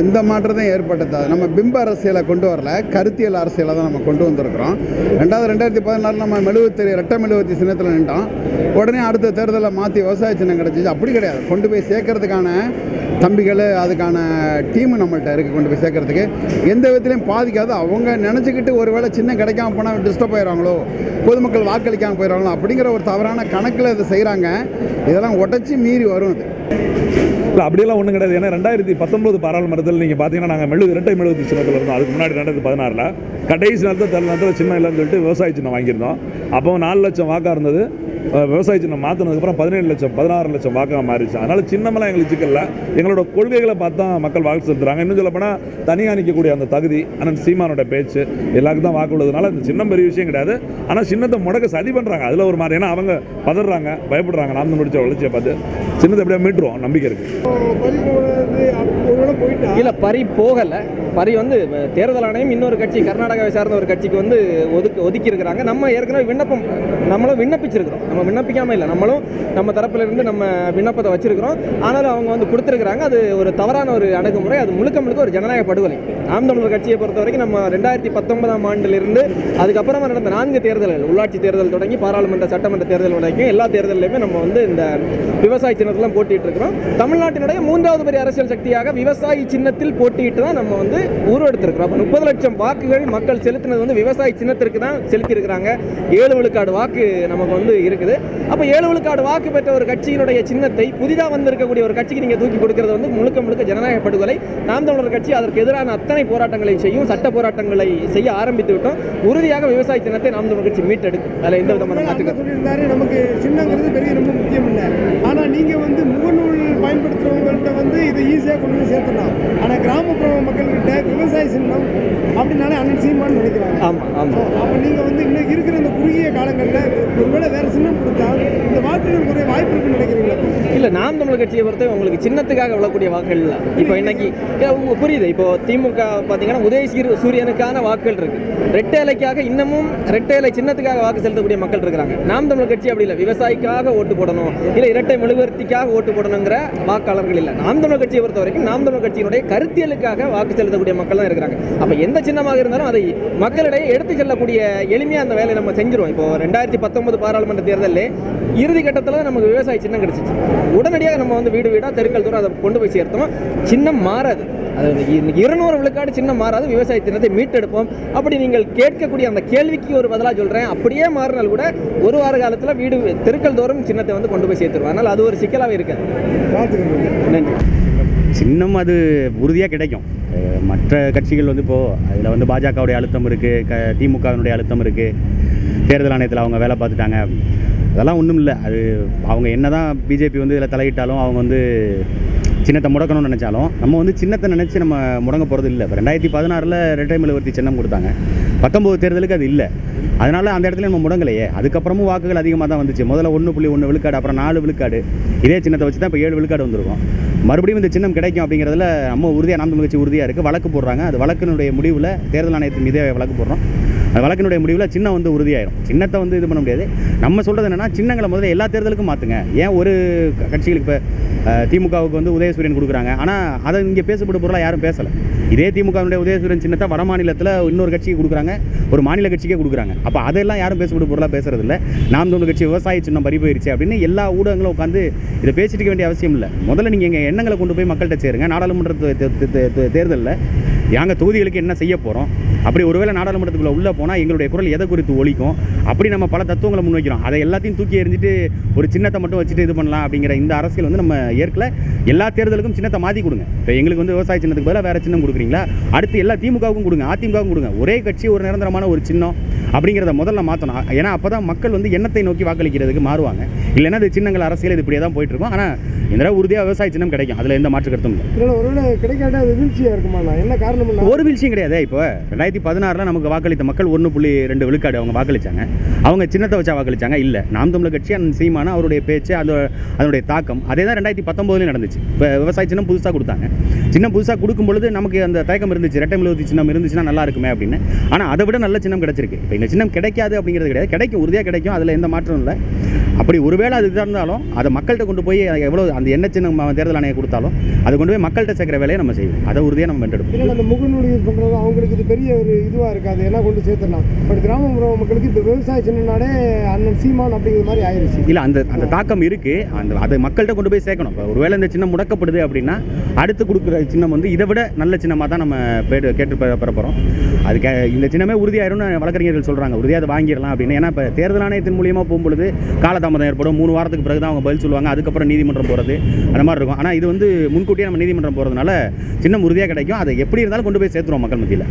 எந்த மாற்றத்தையும் ஏற்பட்டது நம்ம பிம்ப அரசியலை கொண்டு வரல கருத்தியல் அரசியலை தான் நம்ம கொண்டு வந்திருக்கிறோம். ரெண்டாவது ரெண்டாயிரத்தி பதினாறு நம்ம மெழுகுத்திரி ரெட்டை மெழுகுத்தி சின்னத்தில் நின்றோம் உடனே அடுத்த தேர்தலில் மாற்றி விவசாய சின்னம் கிடச்சிச்சு. அப்படி கிடையாது. கொண்டு போய் சேர்க்கறதுக்கான தம்பிகள் அதுக்கான டீம் நம்மள்ட்ட இருக்குது கொண்டு போய் சேர்க்கறதுக்கு. எந்த விதத்துலையும் பாதிக்காது. அவங்க நினச்சிக்கிட்டு ஒருவேளை சின்ன கிடைக்காம போனால் டிஸ்டர்ப் ஆயிடுவாங்களோ பொதுமக்கள் வாக்களிக்காமல் போயிடுவாங்களோ அப்படிங்கிற ஒரு தவறான கணக்கில் இதை செய்கிறாங்க இதெல்லாம் உடச்சி மீறி வரும் அது. இல்லை அப்படியெல்லாம் ஒன்றும் கிடையாது. ஏன்னா ரெண்டாயிரத்தி பத்தொன்பது பாராளுமன்றத்தில் நீங்கள் பார்த்தீங்கன்னா நாங்கள் மெழுகு இரட்டை மெழுகுத்தி சின்னத்தில் இருந்தோம் அதுக்கு முன்னாடி ரெண்டாயிரத்தி பதினாறில். கடைசி நேரத்தில் தள்ள நேரத்தில் சின்னம் இல்லைன்னு சொல்லிட்டு விவசாய சின்னம் வாங்கியிருந்தோம். அப்போ நாலு லட்சம் வாக்காக இருந்தது. விவசாய சின்னம் மாற்றினதுக்கப்புறம் பதினேழு லட்சம் பதினாறு லட்சம் வாக்காக மாறிடுச்சு. அதனால் சின்னமெல்லாம் எங்களுக்கு சிக்கல எங்களோட கொள்கைகளை பார்த்து தான் மக்கள் வாக்கு செலுத்துறாங்க. இன்னும் சொல்லப்போனால் தனியாக நிற்கக்கூடிய அந்த தகுதி அண்ணன் சீமானோட பேச்சு எல்லாருக்கும் தான் வாக்கு உள்ளதுனால இந்த சின்னம் பெரிய விஷயம் கிடையாது. ஆனால் சின்னத்தை முடக்க சதி பண்ணுறாங்க அதில் ஒரு மாதிரி ஏன்னா அவங்க பதறாங்க பயப்படுறாங்க. நாம் முடிச்ச வளர்ச்சியை பார்த்து. சின்னத்தை எப்படியா மீட்டுருவோம். நம்பிக்கை இருக்குது இல்லை பறி போகலை. பறி வந்து தேர்தல் ஆணையம் இன்னொரு கட்சி கர்நாடகாவை சார்ந்த ஒரு கட்சிக்கு வந்து ஒதுக்கு ஒதுக்கி இருக்கிறாங்க நம்ம ஏற்கனவே விண்ணப்பம் நம்மளும் விண்ணப்பிச்சிருக்கிறோம். நம்ம விண்ணப்பிக்காம இல்லை. நம்மளும் நம்ம தரப்புல இருந்து நம்ம விண்ணப்பத்தை வச்சிருக்கிறோம். ஆனாலும் அவங்க வந்து கொடுத்துருக்குறாங்க. அது ஒரு தவறான ஒரு அணுகுமுறை. அது முழுக்க முழுக்க ஒரு ஜனநாயக படுகொலை. ஆம் தமிழர் கட்சியை பொறுத்த வரைக்கும் நம்ம ரெண்டாயிரத்தி பத்தொன்பதாம் ஆண்டிலிருந்து அதுக்கப்புறமா நடந்த நான்கு தேர்தல்கள் உள்ளாட்சி தேர்தல் தொடங்கி பாராளுமன்ற சட்டமன்ற தேர்தல் வரைக்கும் எல்லா தேர்தலையுமே நம்ம வந்து இந்த விவசாய சின்னத்தில் போட்டிட்டு இருக்கிறோம் தமிழ்நாட்டினுடைய மூன்றாவது பெரிய அரசியல் சக்தியாக விவசாயி சின்னத்தில் போட்டியிட்டு தான் நம்ம வந்து உருவெடுத்திருக்கிறோம் அப்போ முப்பது லட்சம் வாக்குகள் மக்கள் செலுத்தினது வந்து விவசாய சின்னத்திற்கு தான் செலுத்தியிருக்கிறாங்க. ஏழு விழுக்காடு வாக்கு நமக்கு வந்து இருக்குது. அப்போ ஏழு விழுக்காடு வாக்கு பெற்ற ஒரு கட்சியினுடைய சின்னத்தை புதிதாக வந்திருக்கக்கூடிய ஒரு கட்சிக்கு நீங்கள் தூக்கி கொடுக்கிறது வந்து முழுக்க முழுக்க ஜனநாயக படுகொலை. நாம் தமிழர் கட்சி அதற்கு எதிரான அத்தனை போராட்டங்களை செய்யும் சட்ட போராட்டங்களை செய்ய ஆரம்பித்து விட்டோம். உறுதியாக விவசாய சின்னத்தை நாம் தமிழர் கட்சி மீட்டெடுக்கும். அதில் எந்த விதமான நமக்கு சின்னங்கிறது பெரிய ரொம்ப முக்கியம் இல்லை. ஆனால் நீங்கள் வந்து முகநூல் பயன்படுத்துகிறவங்கள்ட்ட வந்து இதை ஈஸியாக கொண்டு போய் சேர்த்துடலாம். ஆனால் கிராமப்புற மக்கள்கிட்ட விவசாய சின்னம் அப்படின்னாலே அண்ணன் சீமான்னு நினைக்கிறாங்க. ஆமாம் ஆமாம் அப்போ நீங்கள் வந்து இன்னைக்கு இருக்கிற இந்த குறுகிய காலங்களில் ஒருவேளை வேறு சின்னம் கொடுத்தா இந்த வாக்குகள் குறைய வாய்ப்பு இருக்குன்னு நினைக்கிறீங்களா? இல்ல நாம் தமிழர் கட்சியை பொறுத்த உங்களுக்கு சின்னத்துக்காக விழக்கூடிய வாக்குகள் இல்ல. இப்போ இன்னைக்கு ஏ, உங்க புரியுது. இப்போ திமுக பாத்தீங்கன்னா உதய சீரு- சூரியனுக்கான வாக்குகள் இருக்கு. ரெட்டை இலைக்காக இன்னமும் ரெட்டை இலை சின்னத்துக்காக வாக்கு செலுத்தக்கூடிய மக்கள் இருக்கிறாங்க. நாம் தமிழர் கட்சி அப்படி இல்லை. விவசாயிக்காக ஓட்டு போடணும். இல்ல இரட்டை மெழுகுவர்த்திக்காக ஓட்டு போடணுங்கிற வாக்காளர்கள் இல்லை. நாம் தமிழர் கட்சியை பொறுத்த வரைக்கும் நாம் தமிழர் கட்சியினுடைய கருத்தியலுக்காக வாக்கு செலுத்தக்கூடிய மக்கள் தான் இருக்கிறாங்க. அப்ப எந்த சின்னமாக இருந்தாலும் அதை மக்களிடையே எடுத்து செல்லக்கூடிய எளிமையா அந்த வேலையை நம்ம செஞ்சிருவோம். இப்போ ரெண்டாயிரத்தி பத்தொன்பது பாராளுமன்ற தேர்தலில் இறுதி கட்டத்தில் நமக்கு விவசாய சின்னம் கிடைச்சிச்சு. உடனடியாக நம்ம வந்து வீடு வீடாக தெருக்கள் தூரம் அதை கொண்டு போய் சேர்த்தோம். சின்னம் மாறாது. அது இருநூறு விழுக்காடு சின்னம் மாறாது. விவசாய சின்னத்தை மீட்டெடுப்போம். அப்படி நீங்கள் கேட்கக்கூடிய அந்த கேள்விக்கு ஒரு பதிலாக சொல்கிறேன் அப்படியே மாறினால் கூட ஒரு வார காலத்தில் வீடு தெருக்கள் தோறும் சின்னத்தை வந்து கொண்டு போய் சேர்த்துருவோம். அதனால் அது ஒரு சிக்கலாகவே இருக்காது. நன்றி. சின்னம் அது உறுதியாக கிடைக்கும். மற்ற கட்சிகள் வந்து இப்போது அதில் வந்து பாஜகவுடைய அழுத்தம் இருக்குது க திமுகவினுடைய அழுத்தம் இருக்குது தேர்தல் ஆணையத்தில் அவங்க வேலை பார்த்துட்டாங்க. அதெல்லாம் ஒன்றும் இல்லை. அது அவங்க என்ன தான் பிஜேபி வந்து இதில் தலையிட்டாலும் அவங்க வந்து சின்னத்தை முடக்கணும்னு நினச்சாலும் நம்ம வந்து சின்னத்தை நினச்சி நம்ம முடங்க போகிறது இல்லை. இப்போ ரெண்டாயிரத்தி பதினாறில் ரெட்டை மெழுகுவர்த்தி சின்னம் கொடுத்தாங்க. பத்தொம்போது தேர்தலுக்கு அது இல்லை. அதனால் அந்த இடத்துல நம்ம முடங்கலையே. அதுக்கப்புறமும் வாக்குகள் அதிகமாக தான் வந்துச்சு. முதல்ல ஒன்று புள்ளி ஒன்று விழுக்காடு அப்புறம் நாலு விழுக்காடு. இதே சின்னத்தை வச்சு தான் இப்போ ஏழு விழுக்காடு வந்திருக்கும். மறுபடியும் இந்த சின்னம் கிடைக்கும் அப்படிங்கிறதுல நம்ம உறுதியாக நாம் முயற்சி உறுதியாக இருக்குது வழக்கு போடுறாங்க. அது வழக்கினுடைய முடிவில் தேர்தல் ஆணையத்தின் மீதே வழக்கு போடுறோம். வழக்கினுடைய முடிவில் சின்ன வந்து உறுதியாயிரும். சின்னத்தை வந்து இது பண்ண முடியாது. நம்ம சொல்கிறது என்னென்னா சின்னங்களை முதல்ல எல்லா தேர்தலுக்கும் மாற்றுங்க ஏன் ஒரு கட்சிகளுக்கு இப்போ திமுகவுக்கு வந்து உதயசூரியன் கொடுக்குறாங்க. ஆனால் அதை இங்கே பேசப்படும் பொருளாக யாரும் பேசலை. இதே திமுகவினுடைய உதயசூரியன் சின்னத்தை வட மாநிலத்தில் இன்னொரு கட்சிக்கு கொடுக்குறாங்க. ஒரு மாநில கட்சிக்கே கொடுக்குறாங்க. அப்போ அதெல்லாம் யாரும் பேசப்படும் பொருளாக பேசுறது இல்லை நாம் தமிழ் கட்சி விவசாய சின்னம் பறி போயிருச்சு அப்படின்னு எல்லா ஊடகங்களும் உட்காந்து இதை பேசிட்டு வேண்டிய அவசியம் இல்லை. முதல்ல நீங்கள் எங்கள் எண்ணங்களை கொண்டு போய் மக்கள்கிட்ட சேருங்க. நாடாளுமன்ற தேர்தலில் நாங்கள் தொகுதிகளுக்கு என்ன செய்ய போகிறோம் அப்படி ஒருவேளை நாடாளுமன்றத்துக்குள்ளே உள்ளே போனால் எங்களுடைய குரல் எதை குறித்து ஒழிக்கும் அப்படி நம்ம பல தத்துவங்களை முன்வைக்கிறோம். அதை எல்லாத்தையும் தூக்கி எறிஞ்சிட்டு ஒரு சின்னத்தை மட்டும் வச்சுட்டு இது பண்ணலாம் அப்படிங்கிற இந்த அரசியல் வந்து நம்ம ஏற்கல. எல்லா தேர்தலுக்கும் சின்னத்தை மாற்றி கொடுங்க. இப்போ எங்களுக்கு வந்து விவசாய சின்னத்துக்கு பதிலாக வேறு சின்னம் கொடுக்குறீங்களா? அடுத்து எல்லா திமுகவுக்கும் கொடுங்க. அதிமுகவுக்கும் கொடுங்க. ஒரே கட்சி ஒரு நிரந்தரமான ஒரு சின்னம் அப்படிங்கிறத முதல்ல மாற்றணும் ஏன்னா அப்போ தான் மக்கள் வந்து எண்ணத்தை நோக்கி வாக்களிக்கிறதுக்கு மாறுவாங்க. இல்லைன்னா இது சின்னங்கள் அரசியல் இது இப்படியே தான் போயிட்டு இருக்கும் ஆனால் இந்த தடவை உறுதியாக விவசாய சின்னம் கிடைக்கும். அதில் எந்த மாற்று கருத்தும் இல்லை. ஒருவேளை கிடைக்காட்டா அது வீழ்ச்சியாக இருக்குமாண்ணா என்ன காரணம்னா ஒரு விஷயம் கிடையாது இப்போ. ரெண்டாயிரத்தி பதினாறில் நமக்கு வாக்களித்த மக்கள் ஒன்று புள்ளி ரெண்டு விழுக்காடு அவங்க வாக்களிச்சாங்க. அவங்க சின்னத்தை வச்சா வாக்களிச்சாங்க? இல்லை. நாம் தமிழர் கட்சி அந்த சீமான அவருடைய பேச்சு அது அதனுடைய தாக்கம் அதே தான் ரெண்டாயிரத்தி பத்தொம்போதுலேயும் நடந்துச்சு. இப்போ விவசாய சின்னம் புதுசாக கொடுத்தாங்க. சின்னம் புதுசாக கொடுக்கும் பொழுது நமக்கு அந்த தயக்கம் இருந்துச்சு. ரெட்டை மெழுகுவர்த்தி சின்னம் இருந்துச்சுன்னா நல்லா இருக்குமே அப்படின்னு. ஆனால் அதை விட நல்ல சின்னம் கிடைச்சிருக்கு. இப்போ இந்த சின்னம் கிடைக்காது அப்படிங்கிறது கிடையாது. கிடைக்கும் உறுதியாக கிடைக்கும். அதில் எந்த மாற்றமும் இல்லை. அப்படி ஒருவேளை அது இதாக இருந்தாலும் அதை மக்கள்கிட்ட கொண்டு போய் எவ்வளோ அந்த என்ன சின்னம் தேர்தல் ஆணையம் கொடுத்தாலும் அதை கொண்டு போய் மக்கள்கிட்ட சேர்க்குற வேலையை நம்ம செய்வோம் அதை உறுதியாக நம்ம வென்றெடுப்போம். இல்லை அந்த முகநூல் யூஸ் பண்ணுறது அவங்களுக்கு இது பெரிய ஒரு இதுவாக இருக்காது ஏன்னா கொண்டு சேர்த்துடலாம். பட் கிராமப்புற மக்களுக்கு இப்போ விவசாய சின்னனாலே அண்ணன் சீமான் அப்படிங்கிற மாதிரி ஆயிருச்சு. இல்லை அந்த அந்த தாக்கம் இருக்குது அந்த அதை மக்கள்கிட்ட கொண்டு போய் சேர்க்கணும். இப்போ ஒருவேளை இந்த சின்னம் முடக்கப்படுது அப்படின்னா அடுத்து கொடுக்குற சின்னம் வந்து இதை விட நல்ல சின்னமாக தான் நம்ம பேட்டு கேட்டு பெற போகிறோம் அதுக்கு இந்த சின்னமே உறுதியாயிரும்னு வழக்கறிஞர்கள் சொல்கிறாங்க உறுதியாக அதை வாங்கிடலாம் அப்படின்னு. ஏன்னா இப்போ தேர்தல் ஆணையத்தின் மூலியமாக போகும்பொழுது காலதாமதம் ஏற்படும். மூணு வாரத்துக்கு பிறகு தான் அவங்க பதில் சொல்லுவாங்க. அதுக்கப்புறம் நீதிமன்றம் போகிறது அந்த மாதிரி இருக்கும். ஆனால் இது வந்து முன்கூட்டியே நம்ம நீதிமன்றம் போகிறதுனால சின்ன உறுதியாக கிடைக்கும். அதை எப்படி இருந்தாலும் கொண்டு போய் சேர்த்துருவோம் மக்கள் மத்தியில்.